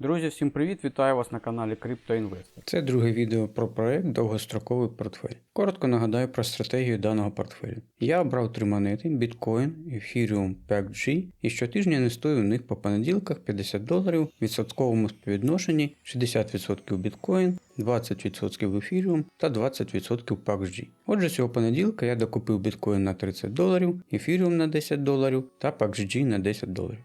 Друзі, всім привіт! Вітаю вас на каналі CryptoInvestor. Це друге відео про проект довгостроковий портфель. Коротко нагадаю про стратегію даного портфелю. Я обрав три монети: Bitcoin, Ethereum, PAC-G і щотижня інвестую в них по понеділках 50 доларів в відсотковому співвідношенні 60% Bitcoin, 20% Ethereum та 20% PAC-G. Отже, цього понеділка я докупив Bitcoin на 30 доларів, Ethereum на 10 доларів та PAC-G на 10 доларів.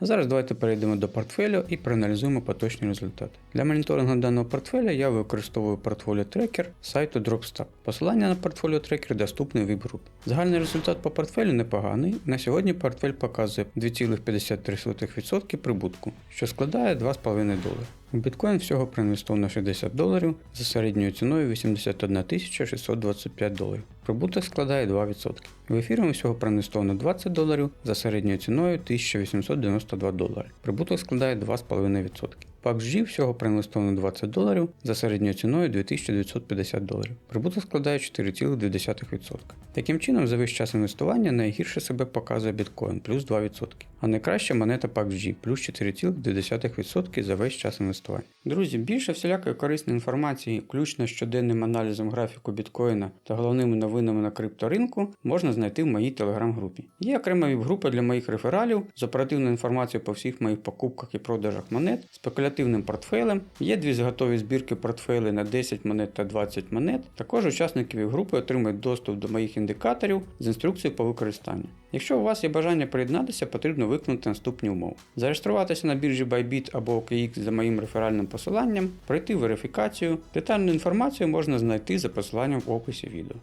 А зараз давайте перейдемо до портфеля і проаналізуємо поточні результати. Для моніторингу даного портфеля я використовую портфоліо трекер сайту Dropstep. Посилання на портфоліо трекер доступне в веб-групі. Загальний результат по портфелю непоганий. На сьогодні портфель показує 2,53% прибутку, що складає 2,5 долари. Біткоін всього проінвестовано 60 доларів за середньою ціною 81 625 доларів. Прибуток складає 2%. В ефірі всього проінвестовано 20 доларів за середньою ціною 1892 долари. Прибуток складає 2,5%. PAX-G всього проінвестовано 20 доларів за середньою ціною 2950 доларів. Прибуток складає 4,2%. Таким чином, за весь час інвестування найгірше себе показує біткоін плюс 2%, а найкраща монета PAX-G плюс 4,2% за весь час інвестування. Друзі, більше всілякої корисної інформації, включно з щоденним аналізом графіку біткоїна та головними новинами на крипторинку, можна знайти в моїй телеграм-групі. Є окрема віп-група для моїх рефералів з оперативною інформацією по всіх моїх покупках і продажах монет, спекулятивним портфелем. Є дві готові збірки портфелей на 10 монет та 20 монет. Також учасники віп-групи отримають доступ до моїх індикаторів з інструкцією по використанню. Якщо у вас є бажання приєднатися, потрібно виконати наступні умови: зареєструватися на біржі Bybit або OKX за моїм реферальним посиланням, пройти верифікацію. Детальну інформацію можна знайти за посиланням в описі відео.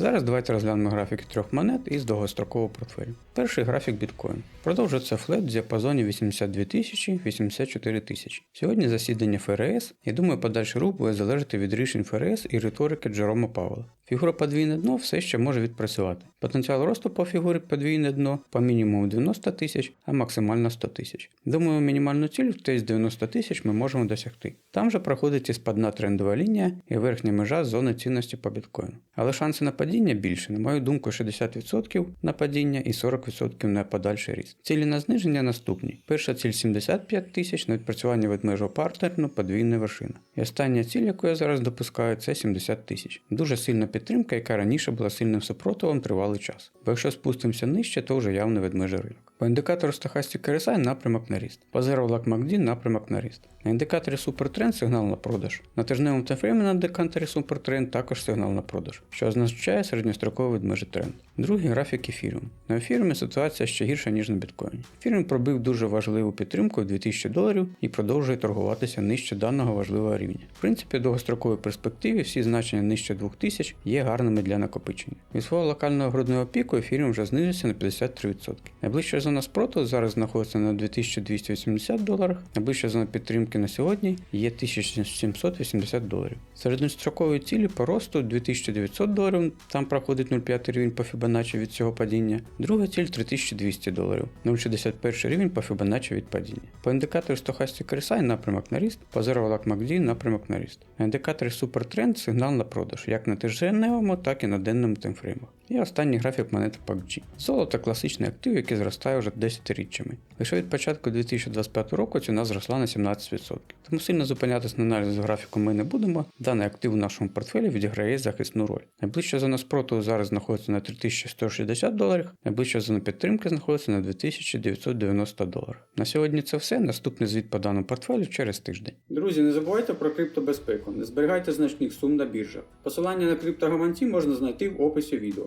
Зараз давайте розглянемо графіки трьох монет із довгострокового портфелю. Перший графік біткоін. Продовжується флет в діапазоні 82 тисячі 84 тисячі. Сьогодні засідання ФРС, і думаю, подальший рух буде залежати від рішень ФРС і риторики Джерома Павла. Фігура подвійне дно все ще може відпрацювати. Потенціал росту по фігурі подвійне дно по мінімуму 90 тисяч, а максимально 100 тисяч. Думаю, мінімальну ціль в десь 90 тисяч ми можемо досягти. Там же проходить і спадна трендова лінія і верхня межа зони цінності по біткоїну. Але шанси на падіння більше, на мою думку, 60% на падіння і 40% на подальший ріст. Цілі на зниження наступні. Перша ціль 75 тисяч на відпрацювання ведмежого партерну подвійна вершина. І остання ціль, яку я зараз допускаю, це 70 тисяч. Дуже сильна підтримка, яка раніше була сильним супротивом тривалий час. Бо якщо спустимося нижче, то вже явно ведмежий ринок. По індикатору Stochastic RSI напрямок на ріст. По Zero Luck MACD напрямок на ріст. На індикаторі Supertrend сигнал на продаж. На тижневому таймфреймі на індикаторі Supertrend також сигнал на продаж, що означає середньостроковий ведмежий тренд. Другий графік ефіріум. На ефіріумі ситуація ще гірша, ніж на біткоїні. Ефіріум пробив дуже важливу підтримку в 2000 доларів і продовжує торгуватися нижче даного важливого рівня. В принципі, в довгостроковій перспективі всі значення нижче 2000 є гарними для накопичення. Від свого локального грудного піку ефіріум вже знизився на 53%. Найближча зона спроту зараз знаходиться на 2280 доларах, найближча зона підтримки на сьогодні є 1780 доларів. Середньострокової цілі по росту 2900 доларів, там проходить 0,5 рівень по Fibonacci від цього падіння. Друга ціль 3200 доларів, 0,61 рівень по Fibonacci від падіння. По індикатору Stochastic RSI напрямок на ріст, по Luck MACD напрямок на ріст. На індикаторі Supertrend сигнал на продаж, як на тижневому, так і на денному таймфреймах. І останній графік монети PUBG. Золото класичний актив, який зростає вже 10-річчями. Лише від початку 2025 року ціна зросла на 17%. Тому сильно зупинятися на аналізу графіку ми не будемо. Даний актив у нашому портфелі відіграє захисну роль. Найближча зона спроту зараз знаходиться на 3160 доларів, найближча зона підтримки знаходиться на 2990 доларів. На сьогодні це все. Наступний звіт по даному портфелю через тиждень. Друзі, не забувайте про криптобезпеку, не зберігайте значних сум на біржах. Посилання на криптогаманці можна знайти в описі відео.